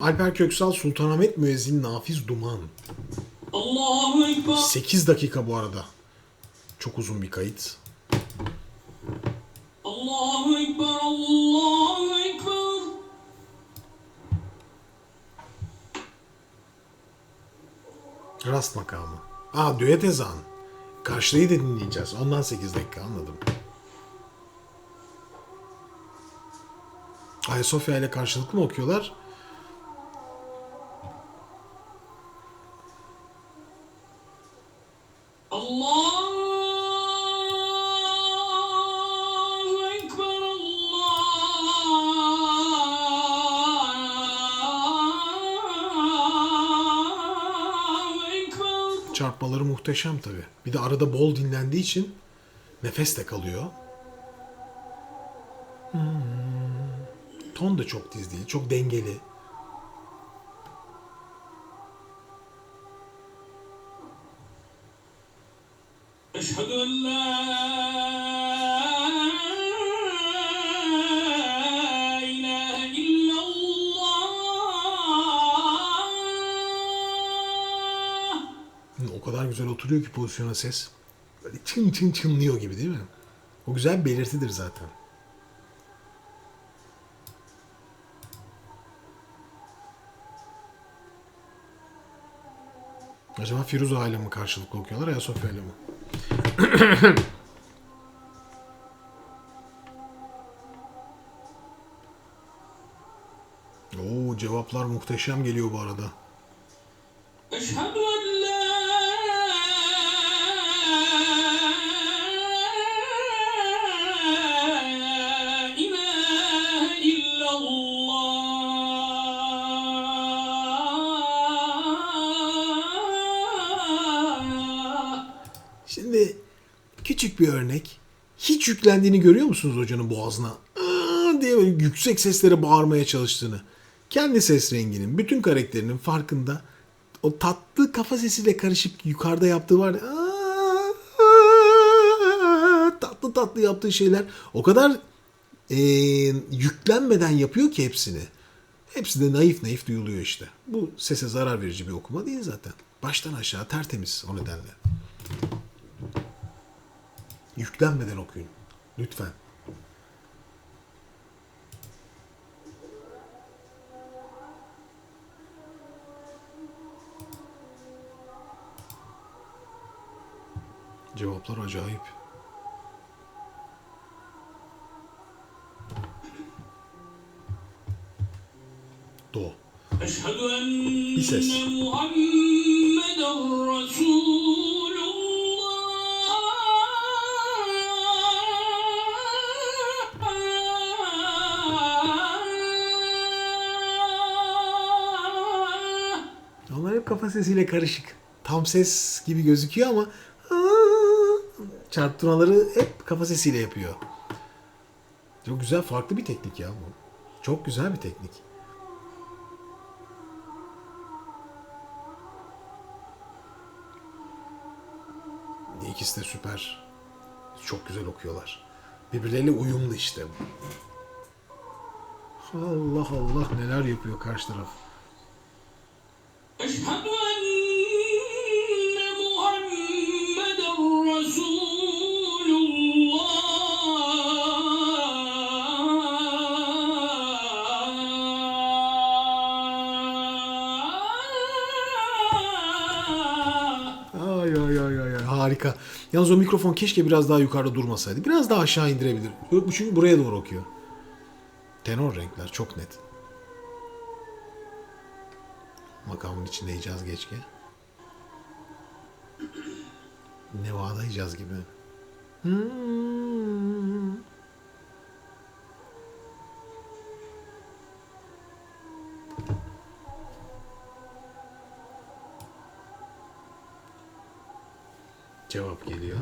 Alper Köksal, Sultanahmet Müezzin Nafiz Duman. Allahu Ekber. 8 dakika bu arada. Çok uzun bir kayıt. Allahu Ekber. Allahu Ekber. Rast makamı. Aa düet ezan. Karşılayı da dinleyeceğiz. Ondan 8 dakika anladım. Ayasofya ile karşılıklı mı okuyorlar? Çarpmaları muhteşem tabi. Bir de arada bol dinlendiği için nefes de kalıyor. Hmm. Ton da çok tiz değil. Çok dengeli. Kadar güzel oturuyor ki pozisyona ses. Böyle çın çın çınlıyor gibi değil mi? O güzel bir belirtidir zaten. Acaba Firuze ile mi karşılıklı okuyorlar Ayasofya ile mi? Oo cevaplar muhteşem geliyor bu arada. Şimdi küçük bir örnek. Hiç yüklendiğini görüyor musunuz hocanın boğazına? Aa diye böyle yüksek seslere bağırmaya çalıştığını. Kendi ses renginin, bütün karakterinin farkında. O tatlı kafa sesiyle karışık yukarıda yaptığı var. "Aa, aa," tatlı tatlı yaptığı şeyler o kadar e, yüklenmeden yapıyor ki hepsini. Hepsi de naif naif duyuluyor işte. Bu sese zarar verici bir okuma değil zaten. Baştan aşağı tertemiz o nedenle. Yüklenmeden okuyun. Lütfen. Cevaplar acayip. Do. Eşhedü Bir ses. enne Muhammeden Resulullah. Kafa sesiyle karışık. Tam ses gibi gözüküyor ama çarptırmaları hep kafa sesiyle yapıyor. Çok güzel, farklı bir teknik ya bu. Çok güzel bir teknik. İkisi de süper. Çok güzel okuyorlar. Birbirleriyle uyumlu işte. Allah Allah neler yapıyor karşı taraf. Harika. Yalnız o mikrofon keşke biraz daha yukarıda durmasaydı. Biraz daha aşağı indirebilir. Bu Çünkü buraya doğru okuyor. Tenor renkler çok net. Makamın içinde icaz geçke. Nevada icaz gibi. Hmm. cevap geliyor.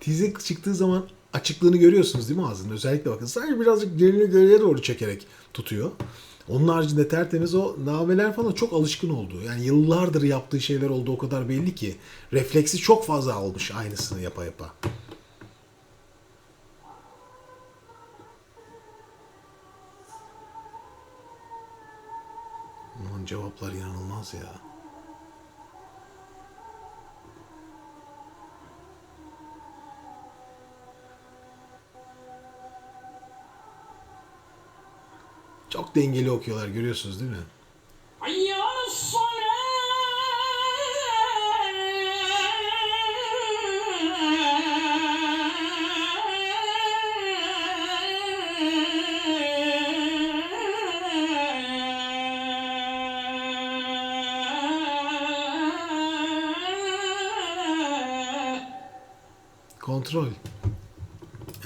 Tize çıktığı zaman açıklığını görüyorsunuz değil mi ağzının? Özellikle bakın. Sadece birazcık gelini geriye doğru çekerek tutuyor. Onun haricinde tertemiz o nameler falan çok alışkın oldu. Yani yıllardır yaptığı şeyler oldu o kadar belli ki. Refleksi çok fazla almış aynısını yapa yapa. Aman cevaplar inanılmaz ya. Çok dengeli okuyorlar görüyorsunuz değil mi? Kontrol.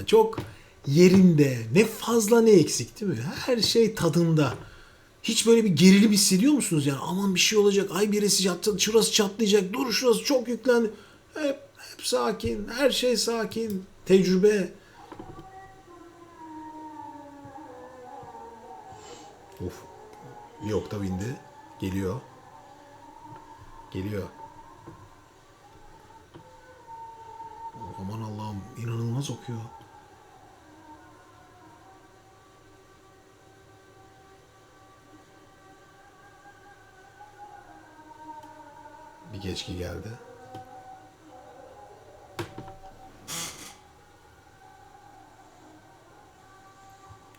Çok yerinde. Ne fazla ne eksik değil mi? Her şey tadında. Hiç böyle bir gerilim hissediyor musunuz yani? Aman bir şey olacak. Ay birisi çatlayacak. Şurası çatlayacak. Dur şurası çok yüklendi. Hep, hep sakin. Her şey sakin. Tecrübe. Of. Yok da bindi. Geliyor. Geliyor. Aman Allah'ım inanılmaz okuyor. bir geçki geldi.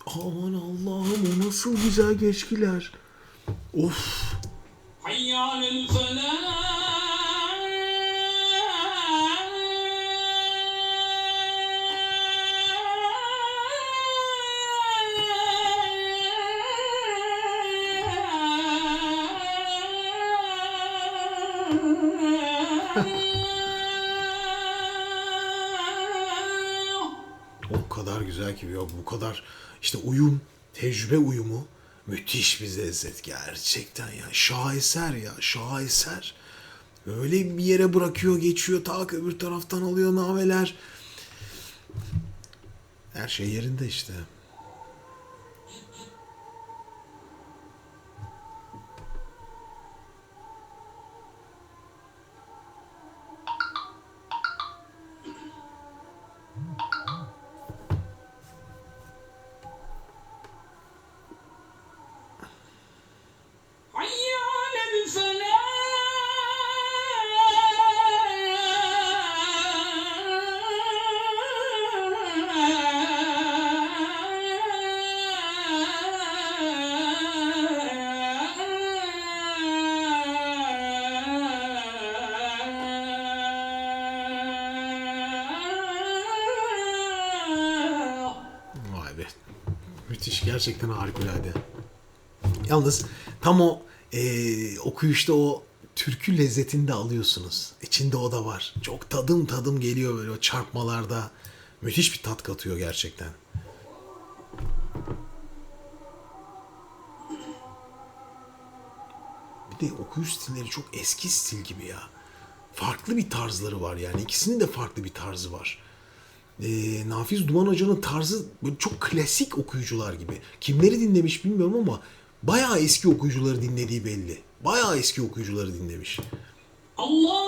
Aman Allah'ım o nasıl güzel geçkiler. Of. Hayyâlel felâh. O kadar güzel ki ya bu kadar işte uyum, tecrübe uyumu müthiş bir lezzet gerçekten ya. Şaheser ya, şaheser. Öyle bir yere bırakıyor, geçiyor, ta öbür taraftan alıyor nameler. Her şey yerinde işte. Gerçekten harikulade. Yalnız tam o eee, okuyuşta o türkü lezzetini de alıyorsunuz. İçinde o da var. Çok tadım tadım geliyor böyle o çarpmalarda. Müthiş bir tat katıyor gerçekten. Bir de okuyuş stilleri çok eski stil gibi ya. Farklı bir tarzları var yani. İkisinin de farklı bir tarzı var e, Nafiz Duman Hoca'nın tarzı böyle çok klasik okuyucular gibi. Kimleri dinlemiş bilmiyorum ama bayağı eski okuyucuları dinlediği belli. Bayağı eski okuyucuları dinlemiş. Allah!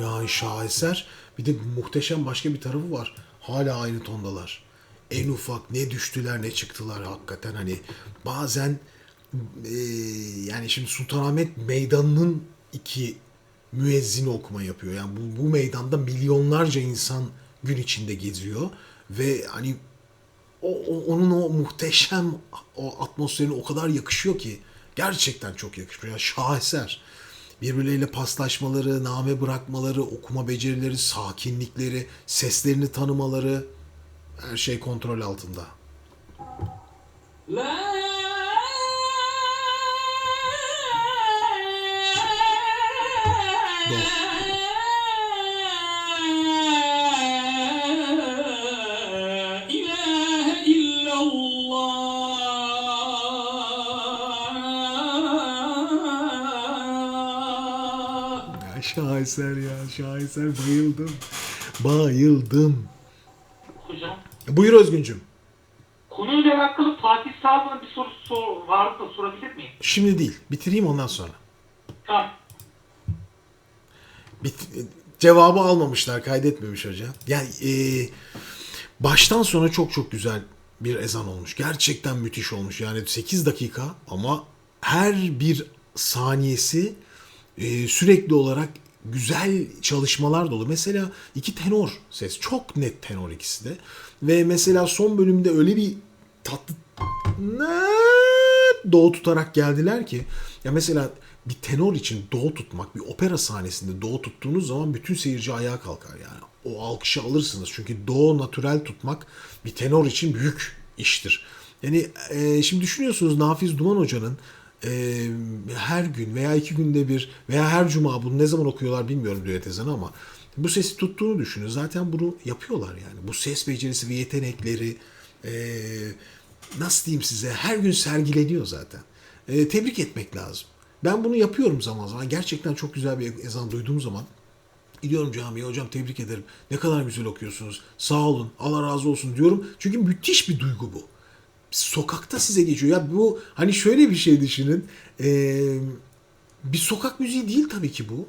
Ya şaheser bir de muhteşem başka bir tarafı var. Hala aynı tondalar. En ufak ne düştüler ne çıktılar hakikaten hani bazen e, yani şimdi Sultanahmet Meydanı'nın iki müezzini okuma yapıyor. Yani bu, bu meydanda milyonlarca insan gün içinde geziyor ve hani o, o- onun o muhteşem o atmosferine o kadar yakışıyor ki gerçekten çok yakışıyor. Yani şaheser. Birbirleriyle paslaşmaları, name bırakmaları, okuma becerileri, sakinlikleri, seslerini tanımaları her şey kontrol altında. لا şaheser ya şaheser bayıldım. Bayıldım. Hocam. Buyur Özgüncüm. Konuyla alakalı Fatih Sağlam'ın bir sorusu sor, vardı da sorabilir miyim? Şimdi değil. Bitireyim ondan sonra. Tamam. Bit- cevabı almamışlar. Kaydetmemiş hoca. Yani e, baştan sona çok çok güzel bir ezan olmuş. Gerçekten müthiş olmuş. Yani 8 dakika ama her bir saniyesi e, sürekli olarak güzel çalışmalar dolu. Mesela iki tenor ses. Çok net tenor ikisi de. Ve mesela son bölümde öyle bir tatlı doğu tutarak geldiler ki ya mesela bir tenor için doğu tutmak bir opera sahnesinde doğu tuttuğunuz zaman bütün seyirci ayağa kalkar yani. O alkışı alırsınız çünkü doğu natürel tutmak bir tenor için büyük iştir. Yani e, şimdi düşünüyorsunuz Nafiz Duman Hoca'nın e, her gün veya iki günde bir veya her cuma bunu ne zaman okuyorlar bilmiyorum düet ezanı ama bu sesi tuttuğunu düşünün. Zaten bunu yapıyorlar yani. Bu ses becerisi ve yetenekleri e, nasıl diyeyim size her gün sergileniyor zaten. E, tebrik etmek lazım. Ben bunu yapıyorum zaman zaman. Gerçekten çok güzel bir ezan duyduğum zaman gidiyorum camiye hocam tebrik ederim. Ne kadar güzel okuyorsunuz. Sağ olun. Allah razı olsun diyorum. Çünkü müthiş bir duygu bu. Sokakta size geçiyor. Ya bu hani şöyle bir şey düşünün. Ee, bir sokak müziği değil tabii ki bu.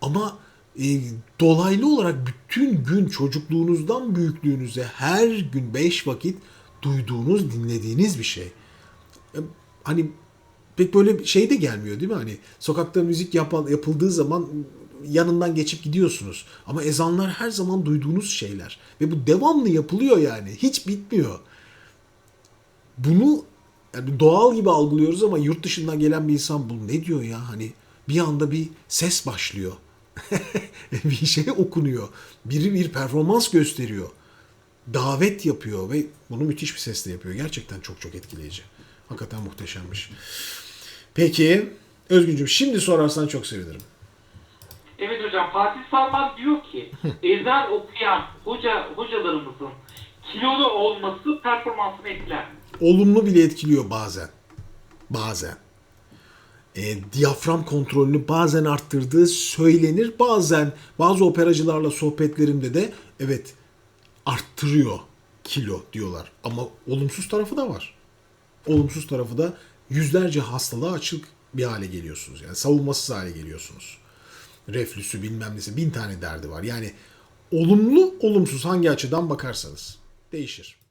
Ama e, dolaylı olarak bütün gün çocukluğunuzdan büyüklüğünüze her gün beş vakit duyduğunuz, dinlediğiniz bir şey. E, Hani pek böyle şey de gelmiyor değil mi? Hani sokakta müzik yapan, yapıldığı zaman yanından geçip gidiyorsunuz. Ama ezanlar her zaman duyduğunuz şeyler. Ve bu devamlı yapılıyor yani. Hiç bitmiyor bunu yani doğal gibi algılıyoruz ama yurt dışından gelen bir insan bu ne diyor ya hani bir anda bir ses başlıyor. bir şey okunuyor. Biri bir performans gösteriyor. Davet yapıyor ve bunu müthiş bir sesle yapıyor. Gerçekten çok çok etkileyici. Hakikaten muhteşemmiş. Peki Özgüncüm şimdi sorarsan çok sevinirim. Evet hocam Fatih Salman diyor ki ezan okuyan hoca hocalarımızın kilolu olması performansını etkiler mi? Olumlu bile etkiliyor bazen. Bazen. E, diyafram kontrolünü bazen arttırdığı söylenir. Bazen bazı operacılarla sohbetlerimde de evet arttırıyor kilo diyorlar. Ama olumsuz tarafı da var. Olumsuz tarafı da yüzlerce hastalığa açık bir hale geliyorsunuz. Yani savunmasız hale geliyorsunuz. Reflüsü bilmem nesi bin tane derdi var. Yani olumlu olumsuz hangi açıdan bakarsanız değişir.